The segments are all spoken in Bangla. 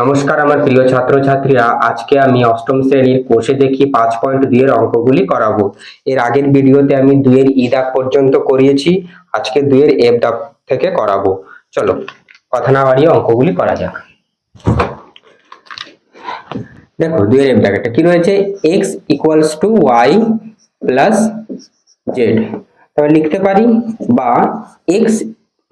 নমস্কার আমার প্রিয় ছাত্রছাত্রীরা, আজকে আমি অষ্টম শ্রেণির কোষে দেখি পাঁচ পয়েন্ট দুইয়ের অঙ্কগুলি করাবো। এর আগের ভিডিওতে আমি দুইয়ের ই দাগ পর্যন্ত করিয়েছি, আজকে দুইয়ের এফ দাগ থেকে করাবো। চলো, কথা না বাড়িয়ে অঙ্কগুলি করা যাক। দেখো, দুইয়ের এফ দাগ এটা কি রয়েছে? X equals to Y plus Z. তবে লিখতে পারি বা X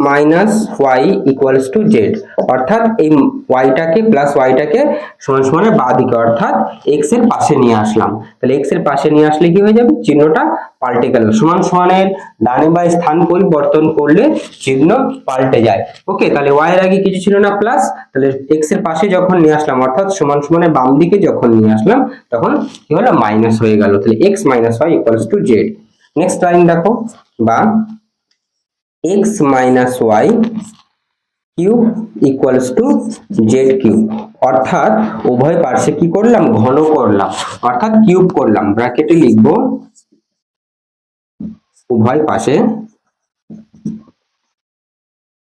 minus Y equals to Z অর্থাৎ এই ওয়াইটাকে প্লাস ওয়াইটাকে সমান সমানে বা দিকে, অর্থাৎ এক্সের পাশে নিয়ে আসলাম। তাহলে এক্সের পাশে নিয়ে আসলে কি হয়ে যাবে? চিহ্নটা পাল্টে গেল। সমান সমানের ডানে বা স্থান পরিবর্তন করলে চিহ্ন পাল্টে যায়। ওকে তাহলে ওয়াই এর আগে কিছু ছিল না প্লাস তাহলে এক্সের পাশে যখন নিয়ে আসলাম, অর্থাৎ সমান সমানে বাম দিকে যখন নিয়ে আসলাম, তখন কি হলো? মাইনাস হয়ে গেল। তাহলে X minus Y equals to Z next line দেখো, বা X minus Y cube equals to Z cube অর্থাৎ উভয় পার্শ্বে কি করলাম? ঘন করলাম। অর্থাৎ কিউব করলাম। ব্র্যাকেটে লিখব, উভয় পাশে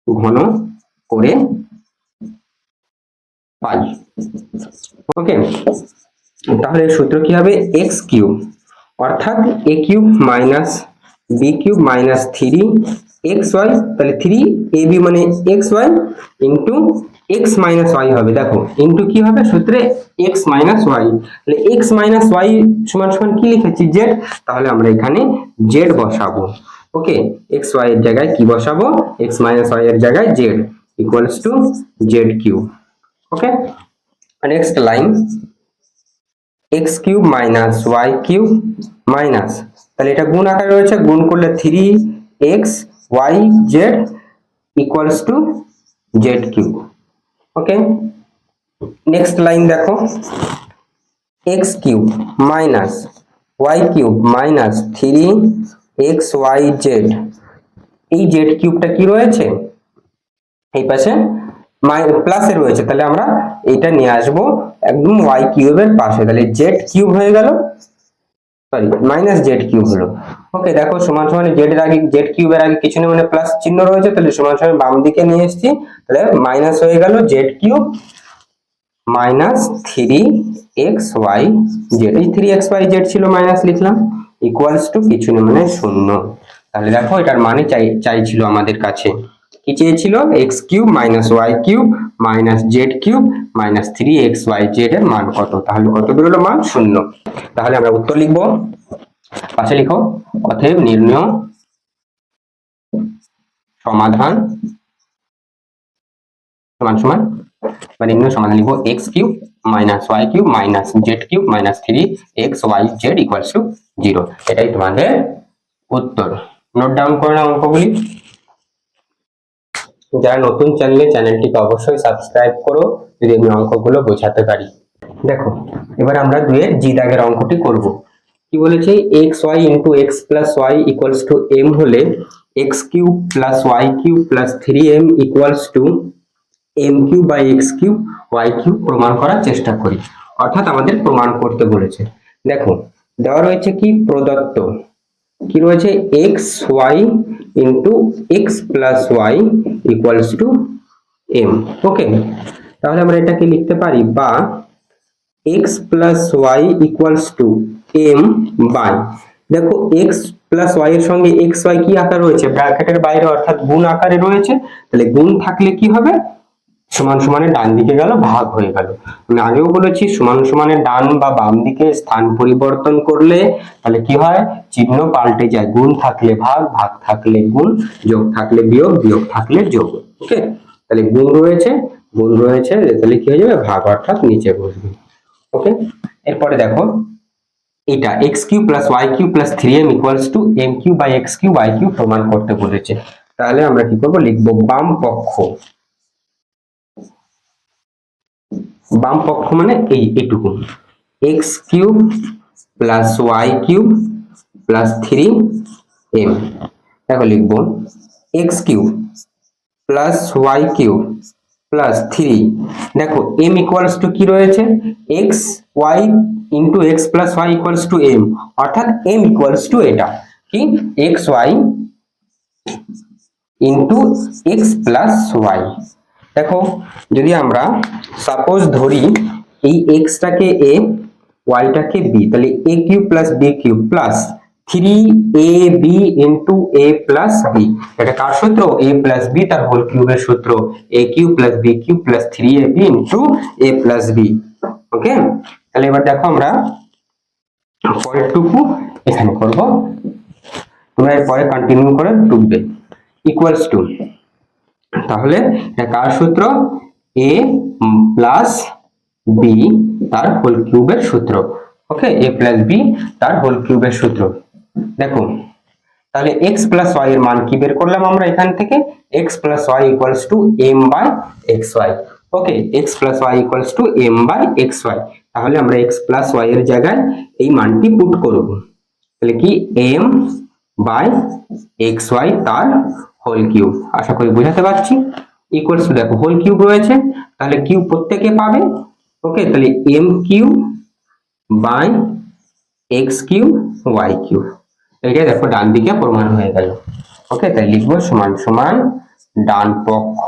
ঘন করে পাই। ওকে তাহলে সূত্র কি হবে? এক্স কিউব অর্থাৎ A cube minus B cube minus three X Y তাহলে থ্রি এ বি মানে X Y into X minus Y হবে। দেখো ইন্টু কি হবে? সূত্রে এক্স মাইনাস ওয়াই তাহলে এক্স মাইনাস ওয়াই সমান সমান কি লিখেছি? জেড তাহলে আমরা এখানে জেড বসাবো। ওকে এক্স ওয়াই এর জায়গায় কি বসাবো? এক্স মাইনাস ওয়াই এর জায়গায় Z equals to Z cube okay next line X cube minus Y cube minus তাহলে এটা গুণ আকারে রয়েছে, গুণ করলে three X Y Z equals to Z cube okay next line দেখো। X cube minus Y cube minus three X Y Z এই জেড কিউবটা কি রয়েছে? এই পাশে প্লাসে রয়েছে। তাহলে আমরা এইটা নিয়ে আসব একদম ওয়াই কিউবের পাশে। তাহলে জেড কিউব হয়ে গেল। সরি মাইনাস জেড কিউব হলো। ওকে দেখো, সমান সমান জেড এর আগে জেড কিউবের আগে কিছু নেই মানে প্লাস চিহ্ন রয়েছে, তাহলে সমান সমান বাম দিকে নিয়ে এসেছি। তাহলে মাইনাস হয়ে গেল Z cube minus three X Y Z এই থ্রি এক্স ওয়াই জেড ছিল মাইনাস লিখলাম ইকুয়ালস টু কিছু নেই মানে শূন্য। তাহলে দেখো, এটার মানে চাই, চাইছিল আমাদের কাছে। কি চেয়েছিল? X cube minus Y cube minus Z cube minus three X Y Z এর মান কত? তাহলে কত বেরোলো মান? শূন্য। তাহলে আমরা উত্তর লিখব। পাশে লিখো। অতএব নির্ণয় সমাধান সমান সমান, বা নির্ণয় সমাধান লিখব X cube minus Y cube minus Z cube minus three X Y Z equals to zero এটাই তোমাদের উত্তর। নোট ডাউন করে নাও অঙ্কগুলি। যারা নতুন চ্যানেলে চ্যানেলটিকে অবশ্যই সাবস্ক্রাইব করো, যদি আমি অঙ্কগুলো বোঝাতে পারি। দেখো, এবার আমরা দুয়ের জি দাগের অঙ্কটি করব। কি বলেছে? X Y into X plus Y equals to M হলে X cube plus Y cube plus three M equals to M cube by X cube Y cube প্রমাণ করার চেষ্টা করি। অর্থাৎ আমাদের প্রমাণ করতে বলেছে। দেখো, দেওয়া রয়েছে কি? প্রদত্ত। কি রয়েছে? X Y into X plus Y equals to M okay তাহলে আমরা এটাকে লিখতে পারি বা X plus Y equals to M by দেখো এক্স প্লাস ওয়াই এর সঙ্গে এক্স ওয়াই কি আকার রয়েছে? ব্র্যাকেটের বাইরে অর্থাৎ গুণ আকারে রয়েছে। তাহলে গুণ থাকলে কি হবে? সমান সমানে ডান দিকে গেল, ভাগ হয়ে গেল। আমি আগেও বলেছি, সমান সমানে ডান বা বাম দিকে স্থান পরিবর্তন করলে তাহলে কি হয়? চিহ্ন পাল্টে যায়। গুণ থাকলে ভাগ ভাগ থাকলে গুণ, যোগ থাকলে বিয়োগ বিয়োগ থাকলে যোগ। ওকে তাহলে গুণ রয়েছে গুণ রয়েছে, তাহলে কি হয়ে যাবে? ভাগ অর্থাৎ নিচে বসবে। ওকে এরপরে দেখো, এটা X cube plus Y cube plus three M equals to M cube by X cube Y cube প্রমাণ করতে বলেছে। তাহলে আমরা কি করব? লিখব বাম পক্ষ। বাম পক্ষ মানে এই এটুকু। X cube plus Y cube plus three M দেখো লিখব X cube plus Y cube plus three দেখো এম ইকুয়ালস টু কি রয়েছে? X Y into X plus Y equals to M অর্থাৎ এম ইকুয়ালস টু এটা। কি? X Y into X plus Y দেখো, যদি আমরা সাপোজ ধরি এই এক্সটাকে এ ওয়াইটাকে বি তাহলে A cube plus B cube plus three A B into A plus B এটা কার সূত্র? এ প্লাস বি তার হোল কিউবের সূত্র। A cube plus B cube plus three A B into A plus B okay তাহলে এবার দেখো আমরা পরেরটুকু এখানে করব। তোমরা এরপরে কন্টিনিউ করে টুকবে ইকুয়ালস টু তাহলে কার সূত্র? এ প্লাস বি তার হোল কিউবের সূত্র। ওকে এ প্লাস বি তার হোল কিউবের সূত্র। দেখো তাহলে এক্স প্লাস ওয়াই এর মান কি বের করলাম আমরা এখান থেকে? X plus Y equals to M by X Y okay X plus Y equals to M by X Y তাহলে আমরা এক্স প্লাস ওয়াই এর জায়গায় এই মানটি পুট করব। তাহলে কি? এম বাই এক্স ওয়াই তার হোল কিউব আশা করি বোঝাতে পারছি। ইকুয়ালস দেখো হোল কিউব রয়েছে। তাহলে কিউব প্রত্যেকে পাবে। ওকে তাহলে M cube by X cube Y cube এটা দেখো, ডান দিকে প্রমাণ হয়ে গেল। ওকে তাই লিখব সমান সমান ডান পক্ষ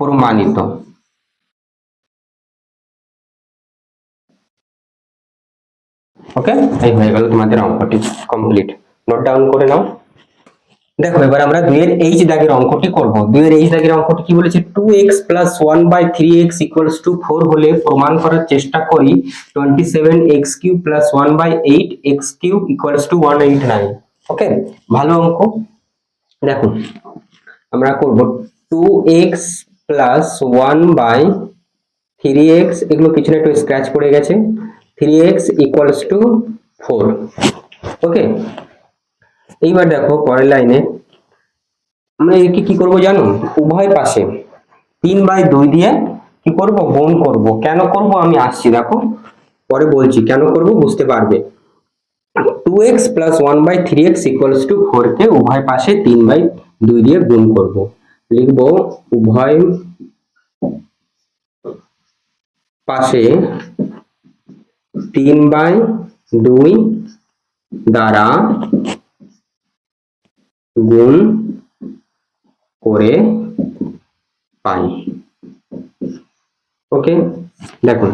প্রমাণিত। ওকে এই হয়ে গেল তোমাদের অঙ্কটি কমপ্লিট নোট ডাউন করে নাও। দেখো, এবার আমরা দুইয়ের এইচ দাগের অঙ্কটি করব। দুইয়ের এইচ দাগের অঙ্কটি কি বলেছে? Two X plus one by three X equals to four হলে প্রমাণ করার চেষ্টা করি। Twenty seven X cube plus one by eight X cube equals to one eight nine okay ভালো অঙ্ক। দেখো, আমরা করব two X plus one by three X এগুলো পিছনে একটু স্ক্র্যাচ পড়ে গেছে। Three X equals to four okay এইবার দেখো পরের লাইনে। আমরা একে কি করব জানো? উভয় পাশে তিন বাই দুই দিয়ে কি করব? গুণ করব। কেন করব? আমি আসছি, দেখো। পরে বলছি, কেন করব? বুঝতে পারবে। Two X plus one by three X equals to four কে উভয় পাশে তিন বাই দুই দিয়ে গুণ করব। লিখব, উভয় পাশে তিন বাই দুই দ্বারা গুণ করে পাই। ওকে? দেখুন,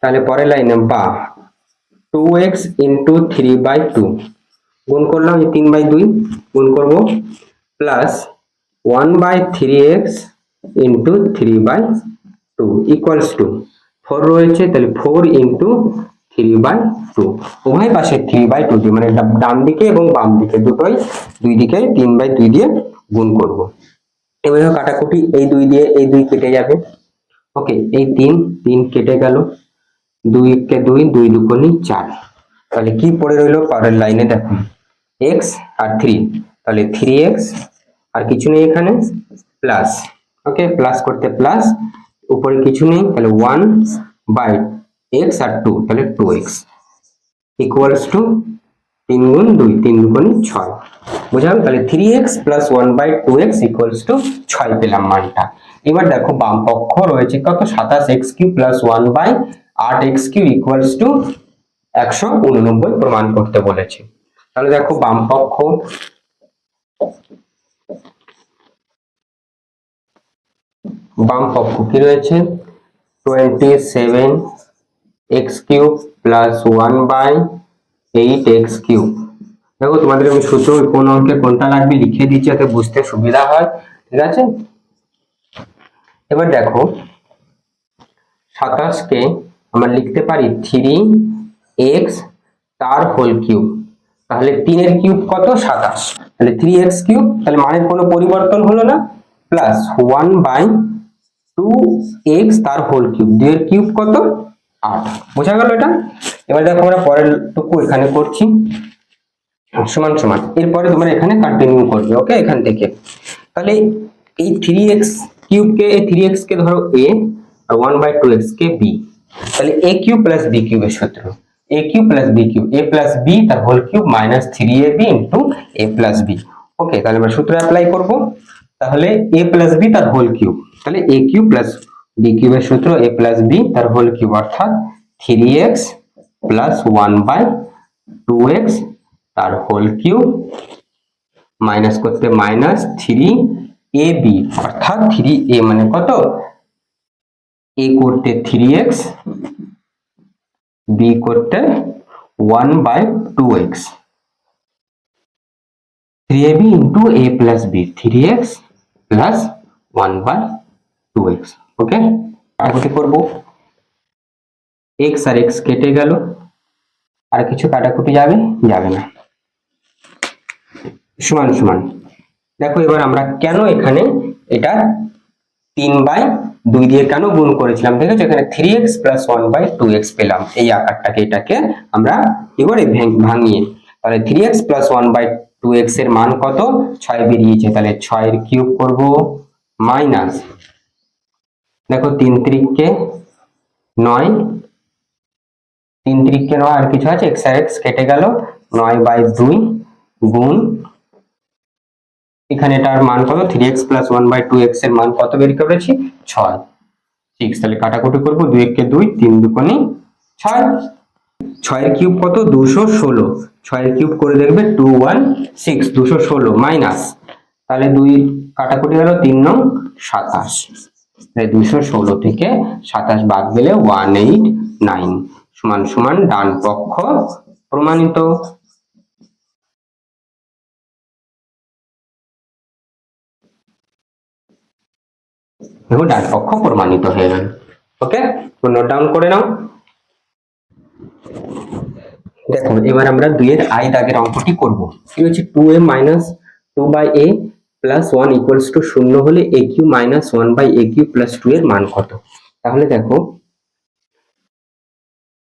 তাহলে পরের লাইনে, বা two X into three by two গুণ করলাম, এই তিন বাই দুই, গুণ করব plus one by three X into three by two equals to four রয়েছে, তাহলে four into three by two উভয় পাশে থ্রি বাই টু দিয়ে মানে ডান দিকে এবং বাম দিকে দুটোই দুই দিকে তিন বাই দুই দিয়ে গুণ করব। এবার দেখো কাটাকুটি, এই দুই দিয়ে এই দুই কেটে যাবে। ওকে এই তিন তিন কেটে গেল। দুই কে দুই দুই দুগুণি চার। তাহলে কি পড়ে রইল? পরের লাইনে দেখুন এক্স আর থ্রি তাহলে থ্রি এক্স আর কিছু নেই এখানে প্লাস ওকে প্লাস করতে প্লাস উপরে কিছু নেই, তাহলে ওয়ান বাই এক্স আর টু তাহলে টু এক্স ইকুয়ালস টু তিন গুণ দুই, তিন দুগুণ ছয়। বুঝলাম? তাহলে three x plus one by two x equals to ছয় পেলাম মানটা। এবার দেখো বাম পক্ষ রয়েছে কত? সাতাশ x cube plus one by আট এক্স কিউ ইকুয়ালস টু একশো উননব্বই প্রমাণ করতে বলেছে। তাহলে দেখো বাম পক্ষ বাম পক্ষ কি রয়েছে? Twenty seven x cube plus one by eight x cube দেখো, তোমাদের আমি সূত্র কোন অঙ্কে কোনটা লাগবে লিখে দিচ্ছি, যাতে বুঝতে সুবিধা হয়, ঠিক আছে? এবার দেখো সাতাশকে আমরা লিখতে পারি থ্রি এক্স তার হোল কিউব তাহলে তিনের কিউব কত? সাতাশ। তাহলে থ্রি এক্স কিউব তাহলে মানের কোনো পরিবর্তন হলো না? Plus one by two x তার হোল কিউব দুইয়ের কিউব কত? আট। বোঝা গেল এটা? এবার দেখো আমরা পরের টুকু এখানে করছি। সমান সমান। এরপরে তোমরা এখানে কন্টিনিউ করবে ওকে এখান থেকে। তাহলে এই থ্রি এক্স কিউবকে এই থ্রি এক্স কে ধরো এ আর ওয়ান বাই টু কে বি তাহলে এ কিউব প্লাস বি কিউবের সূত্র। A cube plus b cube a plus b তার whole cube minus three a b into a plus b okay তাহলে আমরা সূত্র অ্যাপ্লাই করব। তাহলে এ প্লাস বি তার হোল কিউব তাহলে এ কিউব প্লাস বি কিউবের সূত্র এ প্লাস বি তার হোল কিউব অর্থাৎ three x plus one by two x তার হোল কিউব মাইনাস করতে মাইনাস থ্রি এ বি অর্থাৎ থ্রি এ মানে কত? এ করতে থ্রি এক্স বি করতে one by two x three a b into a plus b three x plus one by two x okay? কাটাকুটি করব? এক্স আর এক্স কেটে গেল। আর কিছু কাটাকুটি যাবে? যাবে না। সমান সমান। দেখো এবার আমরা কেন এখানে এটা তিন বাই দুই দিয়ে কেন গুণ করেছিলাম? ঠিক আছে? এখানে three x plus one by two x পেলাম। এই আকারটাকে, এটাকে আমরা কি করে? ভাঙিয়ে। তাহলে three x plus one by two এক্সের মান কত? ছয় বেরিয়েছে। তাহলে ছয়ের কিউব করব মাইনাস দেখো তিন ত্রিককে নয়। তিন ত্রিককে নয়, আর কিছু আছে? এক্স আর এক্স কেটে গেল। নয় বাই দুই গুণ। এখানে এটার মান কত? Three x plus one by two এক্সের মান কত বের করেছি? ছয়। সিক্স তাহলে কাটাকুটি করব। দুই একে দুই, তিন দুকোনি, ছয়। ছয়ের কিউব কত? দুশো ষোলো। ছয়ের কিউব করে দেখবে টু ওয়ান সিক্স দুশো ষোলো মাইনাস তাহলে দুই কাটাকুটি গেল তিন নং সাতাশ। ষোলো থেকে সাতাশ বাদ গেলে ওয়ান এইট নাইন সমান সমান ডান পক্ষ প্রমাণিত। ডান পক্ষ প্রমাণিত হয়ে গেল। ওকে নোট ডাউন করে নাও। দেখো, এবার আমরা দুইয়ের আই দাগের অঙ্কটি করব। কি হচ্ছে? Two a minus two by a plus one equals to শূন্য হলে a cube minus one by a cube plus two এর মান কত? তাহলে দেখো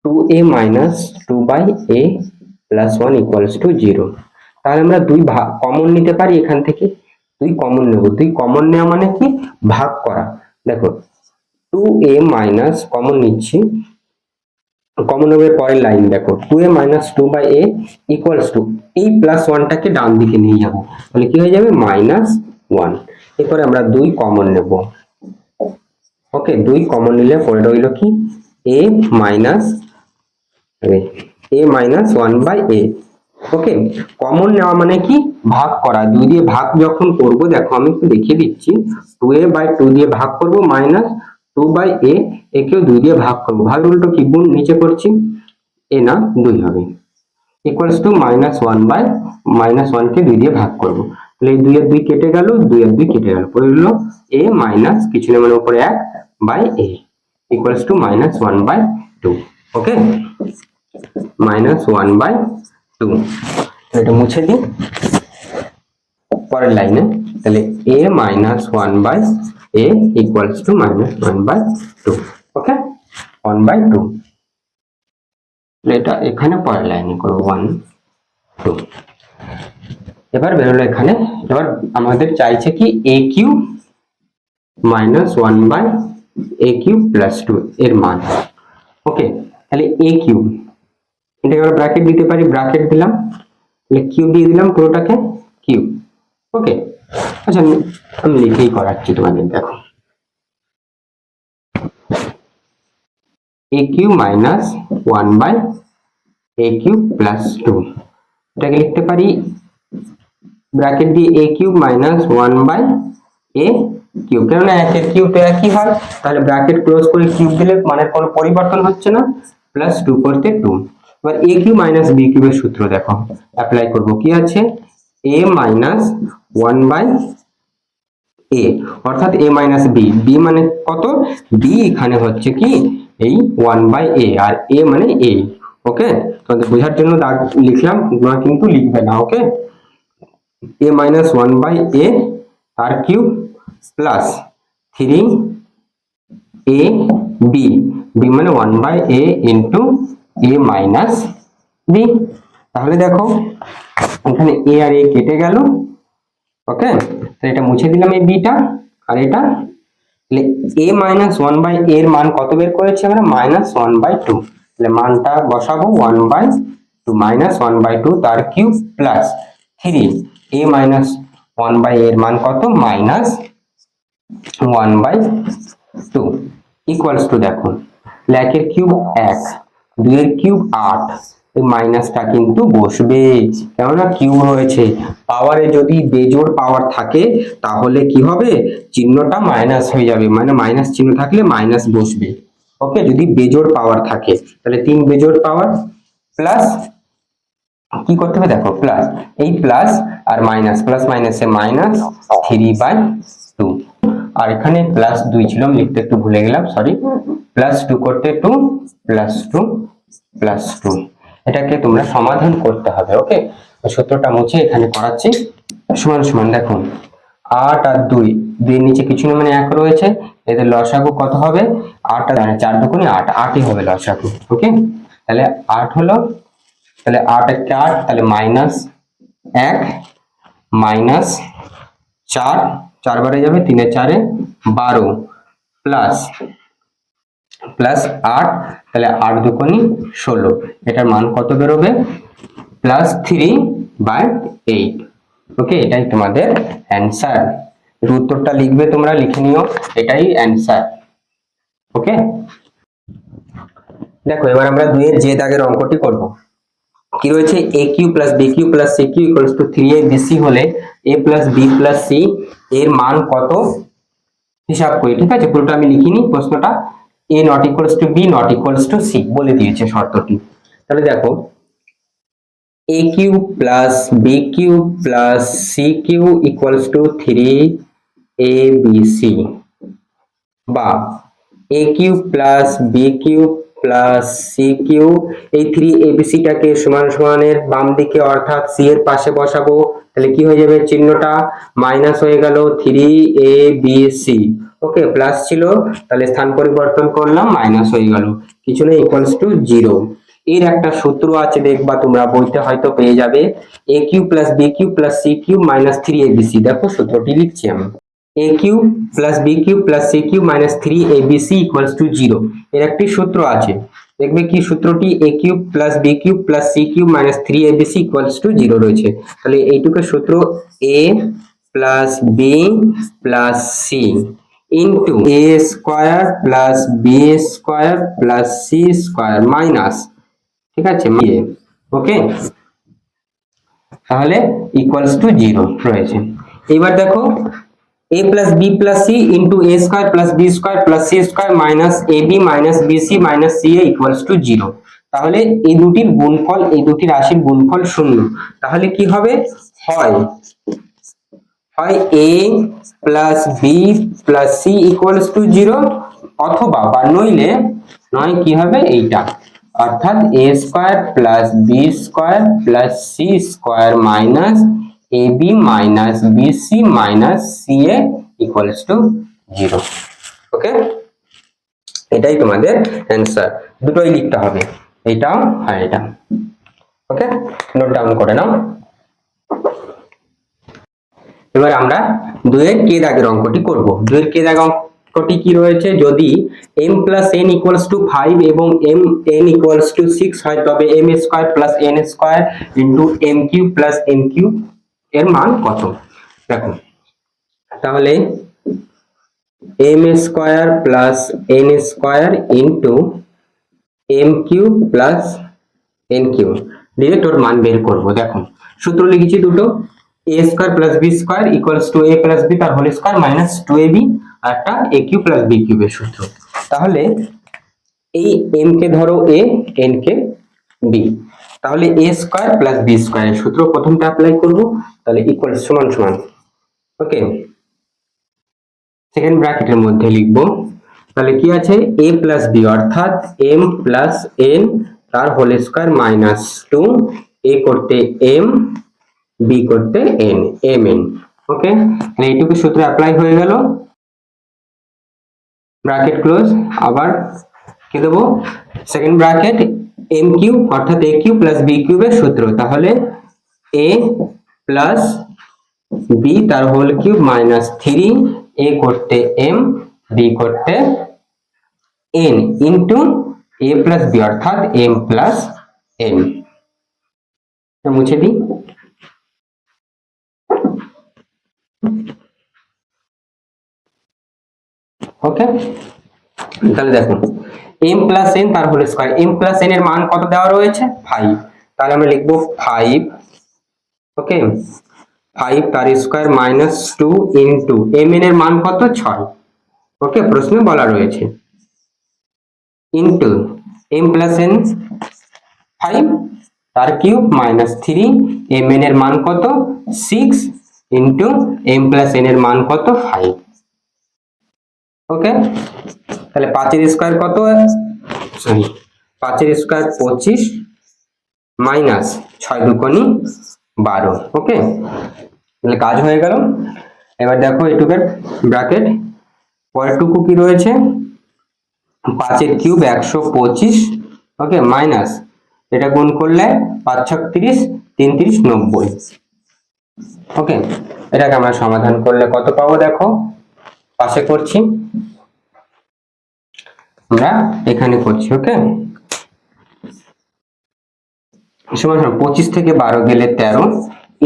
two a minus two by a plus one equals to zero তাহলে আমরা দুই ভাগ কমন নিতে পারি এখান থেকে, দুই কমন নেব। দুই কমন নেওয়া মানে কি? ভাগ করা। দেখো টু এ মাইনাস কমন নিচ্ছি। কমন হবে পরের লাইন দেখো two a minus two by a equals to এই প্লাস ওয়ানটাকে ডান দিকে নিয়ে যাব। তাহলে কি হয়ে যাবে? মাইনাস ওয়ান এরপরে আমরা দুই কমন নেব। ওকে দুই কমন নিলে পরে রইল কি? A minus a minus one by a okay common নেওয়া মানে কি? ভাগ করা। দুই দিয়ে ভাগ যখন করব, দেখো আমি একটু দেখিয়ে দিচ্ছি। টু এ বাই টু দিয়ে ভাগ করব মাইনাস টু বাই এ একেও দুই দিয়ে ভাগ করব। ভাগ উল্টো কি? গুণ নিচে করছি। এ না, দুই হবে। Equals to minus one by minus ওয়ানকে দুই দিয়ে ভাগ করব। তাহলে এই দুইয়ের দুই কেটে গেল, দুই আর দুই কেটে গেল। পরে হলো এ মাইনাস কিছু নেই মানে উপরে এক by a equals to minus one by two okay minus one by two এটা মুছে দিই। পরের লাইনে তাহলে a minus one by a equals to minus one by two okay one by two এটা এখানে পরের লাইনে করব ওয়ান টু এবার বেরোলো এখানে। এবার আমাদের চাইছে কি a cube minus one by a cube plus two এর মান। ওকে তাহলে এ কিউ এটাকে আমরা ব্র্যাকেট দিতে পারি ব্র্যাকেট দিলাম। তাহলে কিউব দিয়ে দিলাম পুরোটাকে কিউব। ওকে আচ্ছা আমি- আমি লিখেই করাচ্ছি তোমাদের, দেখো। A cube minus one by a cube plus two এটাকে লিখতে পারি ব্র্যাকেট দিয়ে a cube minus one by a cube কেননা একের কিউব তো একই হয়, তাহলে ব্র্যাকেট ক্লোজ করে কিউব দিলে মানের কোনো পরিবর্তন হচ্ছে না প্লাস টু করতে টু এবার এ কিউ মাইনাস বি কিউবের সূত্র দেখো অ্যাপ্লাই করব। কি আছে? A minus one by a, অর্থাৎ এ মাইনাস বি। বি মানে কত? বি এখানে হচ্ছে কি? এই ওয়ান বাই এ, আর এ মানে এ, ওকে? তোমাদের বোঝার জন্য দাগ লিখলাম, তোমরা কিন্তু লিখবে না, okay? A minus one by a R cube plus three a b. B মানে one by a into a minus b. তাহলে দেখো, এখানে এ আর এ কেটে গেল। ওকে? তো এটা মুছে দিলাম এই বিটা আর এটা তাহলে এ মাইনাস ওয়ান বাই এর মান কত বের করেছি আমরা? মাইনাস ওয়ান বাই টু তাহলে মানটা বসাবো one by two minus one by two তার cube plus three a minus one by এর মান কত? Minus one by two equals to দেখুন। একের কিউব এক, দুইয়ের কিউব আট মাইনাসটা কিন্তু বসবে। কেননা কিউ রয়েছে। পাওয়ারে যদি বেজোড় পাওয়ার থাকে, তাহলে কি হবে? চিহ্নটা মাইনাস হয়ে যাবে। মানে মাইনাস চিহ্ন থাকলে মাইনাস বসবে। ওকে যদি বেজোড় পাওয়ার থাকে, তাহলে তিন বেজোড় পাওয়ার প্লাস কি করতে হবে? দেখো প্লাস এই প্লাস আর মাইনাস প্লাস মাইনাসে মাইনাস থ্রি বাই টু আর এখানে প্লাস দুই ছিল, আমি লিখতে একটু ভুলে গেলাম সরি প্লাস টু করতে two plus two plus two এটাকে তোমরা সমাধান করতে হবে ওকে সূত্রটা মুছে এখানে করাচ্ছি। সমান সমান দেখো আট আর দুই দুই নিচে কিছু না মানে এক রয়েছে, এদের লসাগু কত হবে? আট আর চার দুগুণে আট, আটই হবে লসাগু ওকে তাহলে আট হলো, তাহলে আট একটা আট, তাহলে মাইনাস এক মাইনাস চার চার বারে যাবে তিনে চারে বারো প্লাস প্লাস আট তাহলে আট দুকোনি ষোলো। এটার মান কত বেরোবে? Plus three by eight okay এটাই তোমাদের অ্যান্সার উত্তরটা লিখবে তোমরা, লিখে নিও। এটাই অ্যান্সার ওকে দেখো, এবার আমরা দুইয়ের যে দাগের অঙ্কটি করব। কি রয়েছে? A cube plus b cube plus c cube equals to three a b c হলে a plus b plus c এর মান কত? হিসাব করি, ঠিক আছে? পুরোটা আমি লিখিনি, প্রশ্নটা। A not equals to b not equals to c বলে দিয়েছে শর্তটি। তাহলে দেখো a cube plus b cube plus c cube equals to three a b c বা a cube plus b cube plus c cube এই থ্রি এবিসিটাকে সমান সমানের বাম দিকে অর্থাৎ সি এর পাশে বসাবো, তাহলে কি হয়ে যাবে চিহ্নটা? মাইনাস হয়ে গেল three a b c okay plus ছিল, তাহলে স্থান পরিবর্তন করলাম মাইনাস হয়ে গেল। কিছু না ইকুয়ালস টু জিরো এর একটা সূত্র আছে, দেখবা তোমরা বইতে হয়তো পেয়ে যাবে। A cube plus b cube plus c cube minus three a b c দেখো, সূত্রটি লিখছি আমি। A cube plus b cube plus c cube minus three a b c equals to zero এর একটি সূত্র আছে। দেখবে কি সূত্রটি? A cube plus b cube plus c cube minus three a b c equals to zero রয়েছে। তাহলে এইটুকু সূত্র a plus b plus c into a square plus b square plus c square minus ঠিক আছে? ওকে তাহলে ইকুয়ালস টু জিরো রয়েছে। এবার দেখো, a plus b plus c into a square plus b square plus c square minus a b minus b c minus c a equals to zero তাহলে এই দুটির গুণফল, এই দুটি রাশির গুণফল শূন্য। তাহলে কি হবে? হয়। হয় a plus b plus c equals to zero অথবা বা নইলে নয় কি হবে? এইটা। অর্থাৎ a square plus b square plus c square minus a b minus b c minus c a equals to zero okay এটাই তোমাদের অ্যান্সার দুটোই লিখতে হবে। এইটাও আর এটা। ওকে নোট ডাউন করে নাও। এবার আমরা দুইয়ের কে দাগের অঙ্কটি করব। দুইয়ের কে দাগ অঙ্কটি কি রয়েছে? যদি m plus n equals to five এবং m, n equals to six হয়, তবে m square plus n square into m cube plus n cube এর মান কত? দেখো তাহলে m square plus n square into m cube plus n cube direct ওর মান বের করব দেখো সূত্র লিখেছি দুটো। A square plus b square equals to a plus b তার whole square minus two a b আর একটা এ কিউ প্লাস বি কিউবের সূত্র। তাহলে এই এম কে ধরো এ এন কে বি তাহলে a square plus b square সূত্র প্রথমটা অ্যাপ্লাই করব, তাহলে ইকুয়াল সমান সমান। ওকে সেকেন্ড ব্র্যাকেটের মধ্যে লিখব। তাহলে কি আছে? এ প্লাস বি অর্থাৎ এম প্লাস এন তার whole square minus two a করতে এম বি করতে এন এম এন ওকে এইটুকু সূত্র অ্যাপ্লাই হয়ে গেল। ব্র্যাকেট ক্লোজ আবার কি দেবো? সেকেন্ড ব্র্যাকেট এম কিউ অর্থাৎ এ কিউ প্লাস বি কিউবের সূত্র। তাহলে এ প্লাস বি তার whole cube minus three a করতে এম বি করতে n into a plus b অর্থাৎ এম প্লাস এন মুছে দিই। ওকে তাহলে দেখো এম প্লাস এন তার whole square m plus n এর মান কত দেওয়া রয়েছে? ফাইভ তাহলে আমরা লিখব ফাইভ ওকে ফাইভ তার square minus two into m n এর মান কত? ছয়। ওকে প্রশ্নে বলা রয়েছে। Into m plus n five তার cube minus three m n এর মান কত? Six into m plus n এর মান কত? Five okay? তাহলে পাঁচের স্কোয়ার কত সরি পাঁচের স্কোয়ার পঁচিশ মাইনাস ছয় দুকোনি বারো ওকে? তাহলে কাজ হয়ে গেল। এবার দেখো এটুকের ব্র্যাকেট। পরেরটুকু কি রয়েছে? পাঁচের কিউব একশো পঁচিশ ওকে? মাইনাস। এটা গুণ করলে পাঁচ ছত্রিশ তিন তিরিশ নব্বই ওকে? এটাকে আমরা সমাধান করলে কত পাবো দেখো? পাশে করছি। আমরা এখানে করছি, ওকে? সমান পঁচিশ থেকে বারো গেলে তেরো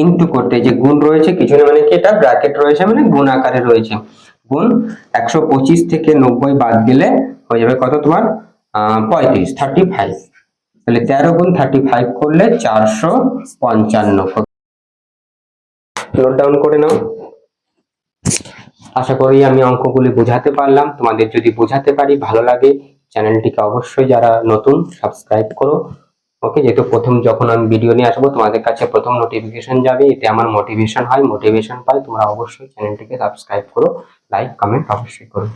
ইন্টু করতে যে গুণ রয়েছে, কিছু না মানে কি এটা? ব্র্যাকেট রয়েছে মানে গুণ আকারে রয়েছে। গুণ একশো পঁচিশ থেকে নব্বই বাদ গেলে হয়ে যাবে কত তোমার? পঁয়ত্রিশ থার্টি ফাইভ তাহলে তেরো গুণ থার্টি ফাইভ করলে চারশো পঞ্চান্ন। ডাউন করে নাও। আশা করি আমি অঙ্কগুলি বোঝাতে পারলাম। তোমাদের যদি বোঝাতে পারি, ভালো লাগে, চ্যানেলটিকে অবশ্যই যারা নতুন, সাবস্ক্রাইব করো। ওকে, যেহেতু প্রথম যখন আমি ভিডিও নিয়ে আসব, তোমাদের কাছে প্রথম নোটিফিকেশন যাবে। এতে আমার মোটিভেশন হয় মোটিভেশন পাই তোমরা অবশ্যই চ্যানেলটিকে সাবস্ক্রাইব করো লাইক কমেন্ট অবশ্যই করো।